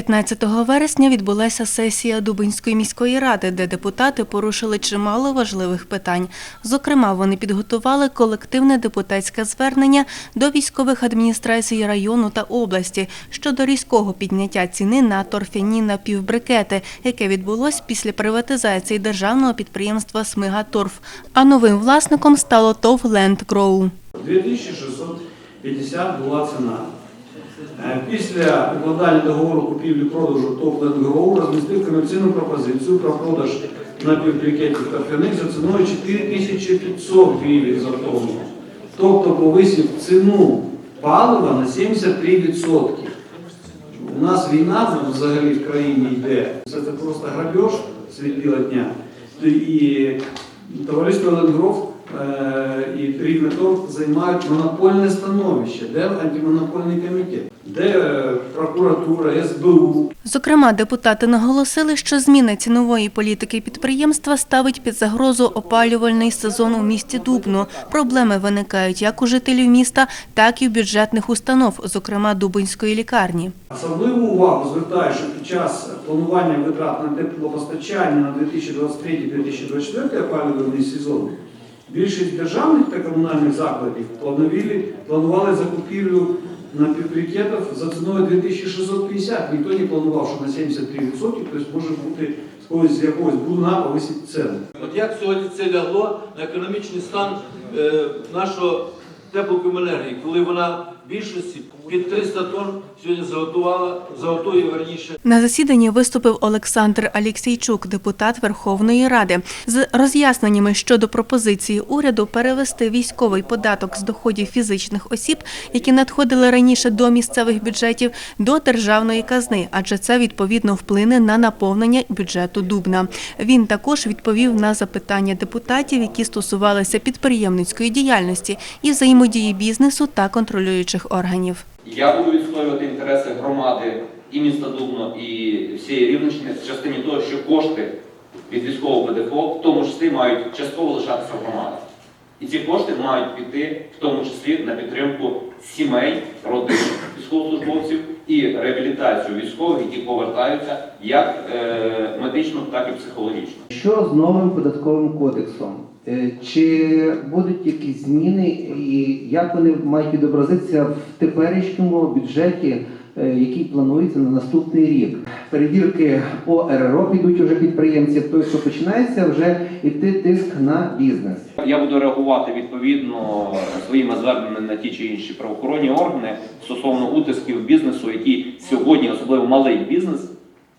15 вересня відбулася сесія Дубинської міської ради, де депутати порушили чимало важливих питань. Зокрема, вони підготували колективне депутатське звернення до військових адміністрацій району та області щодо різкого підняття ціни на торфяні напівбрикети, яке відбулось після приватизації державного підприємства Смигаторф. А новим власником стало ТОВ «Ленд Гроу». 2650 була ціна. Е, Після укладання договору купівлі-продажу ТОВ «Ленгроу» розмістив комерційну пропозицію про продаж напівбрикетів торфяних за ціною 4500 гривень за тонну. Тобто повисив ціну палива на 73%. У нас війна взагалі в країні йде. Це просто грабеж серед біла дня. І товариство Ленгров е, і Трійметор займають монопольне становище, де антимонопольний комітет, де е, прокуратура, СБУ, Зокрема, депутати наголосили, що зміна цінової політики підприємства ставить під загрозу опалювальний сезон у місті Дубно. Проблеми виникають як у жителів міста, так і в бюджетних установ, зокрема Дубинської лікарні. Особливу увагу звертаю, що під час планування витрат на теплопостачання на 2023-2024 опалювальний сезон більшість державних та комунальних закладів планували, закупівлю напівбрикетів за ціною 2650. Ніхто не планував, що на 73%, тобто може бути з когось з якогось будна повисить ціни. От як сьогодні це лягло на економічний стан е, нашого теплокомунергії, коли вона більшості під 300 тонн сьогодні заготувала, заготує верніше На засіданні виступив Олександр Алєксійчук, депутат Верховної Ради, з роз'ясненнями щодо пропозиції уряду перевести військовий податок з доходів фізичних осіб, які надходили раніше до місцевих бюджетів, до державної казни, адже це відповідно вплине на наповнення бюджету Дубна. Він також відповів на запитання депутатів, які стосувалися підприємницької діяльності і взаємодії бізнесу та контролюючих органів. Я буду відстоювати інтереси громади і міста Дубно, і всієї Рівненщини в частині того, що кошти від військового ПДФО в тому числі мають частково лишатися в громаді. І ці кошти мають піти в тому числі на підтримку сімей, родин військовослужбовців і реабілітацію військових, які повертаються як е, медично, так і психологічно. Що з новим податковим кодексом? Е, Чи будуть якісь зміни і як вони мають відобразитися в теперішньому бюджеті, який планується на наступний рік? Перевірки по РРО підуть уже підприємці, тобто починається вже йти тиск на бізнес. Я буду реагувати відповідно своїми зверненнями на ті чи інші правоохоронні органи стосовно утисків бізнесу, які сьогодні, особливо малий бізнес,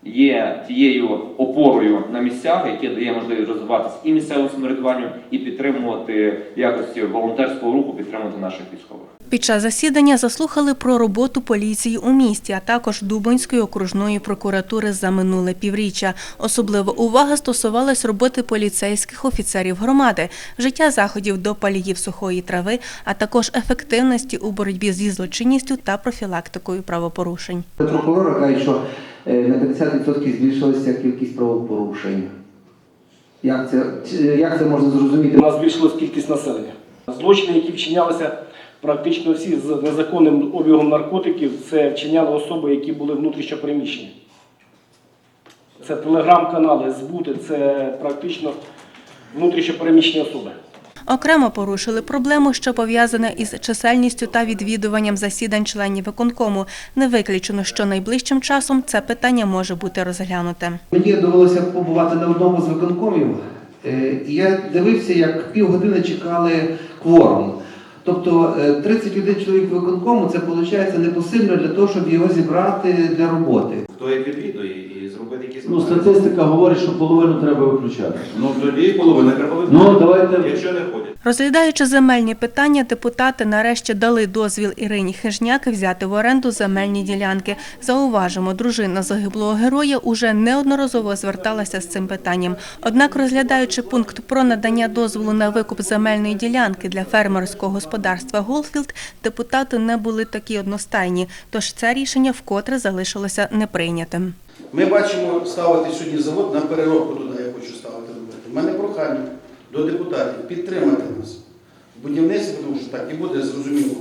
є тією опорою на місцях, яке дає можливість розвиватися і місцевому самоврядуванню, і підтримувати якості волонтерського руху, підтримувати наших військових. Під час засідання заслухали про роботу поліції у місті, а також Дубинської окружної прокуратури за минуле півріччя. Особлива увага стосувалась роботи поліцейських офіцерів громади, вжиття заходів до паліїв сухої трави, а також ефективності у боротьбі зі злочинністю та профілактикою правопорушень. Прокурори кажуть, що е, на 50% збільшилася кількість правопорушень. Як це, як це можна зрозуміти? У нас збільшилась кількість населення. Злочини, які вчинялися практично всі з незаконним обігом наркотиків, це вчиняли особи, які були внутрішньо переміщені. Це телеграм-канали, збути, це практично внутрішньо переміщені особи. Окремо порушили проблему, що пов'язана із чисельністю та відвідуванням засідань членів виконкому. Не виключено, що найближчим часом це питання може бути розглянуте. Мені довелося побувати на одному з виконкомів, е, і я дивився, як півгодини чекали кворум. Тобто е, 31 чоловік виконкому це виходить непосильно для того, щоб його зібрати для роботи. Хто як відвідує і зробити якісь Ну, статистика говорить, що половину треба виключати. Ну, тоді половина треба Ну, давайте якщо не ходять. Розглядаючи земельні питання, депутати нарешті дали дозвіл Ірині Хижняк взяти в оренду земельні ділянки. Зауважимо, дружина загиблого героя уже неодноразово зверталася з цим питанням. Однак, розглядаючи пункт про надання дозволу на викуп земельної ділянки для фермерського господарства Голфілд, депутати не були такі одностайні. Тож це рішення вкотре залишилося неприйнятим. Ми бачимо ставити сьогодні завод на переробку туди, я хочу ставити робити. У мене прохання до депутатів підтримати нас в будівництві, тому що так і буде зрозуміло.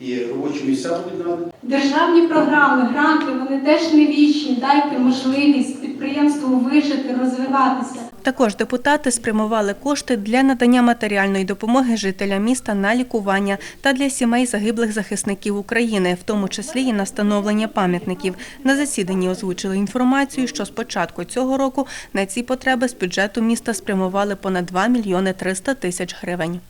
і робочі місця будуть надані. Державні програми, гранти, вони теж не вічні. Дайте можливість підприємству вижити, розвиватися. Також депутати спрямували кошти для надання матеріальної допомоги жителям міста на лікування та для сімей загиблих захисників України, в тому числі і на встановлення пам'ятників. На засіданні озвучили інформацію, що з початку цього року на ці потреби з бюджету міста спрямували понад 2 мільйони 300 тисяч гривень.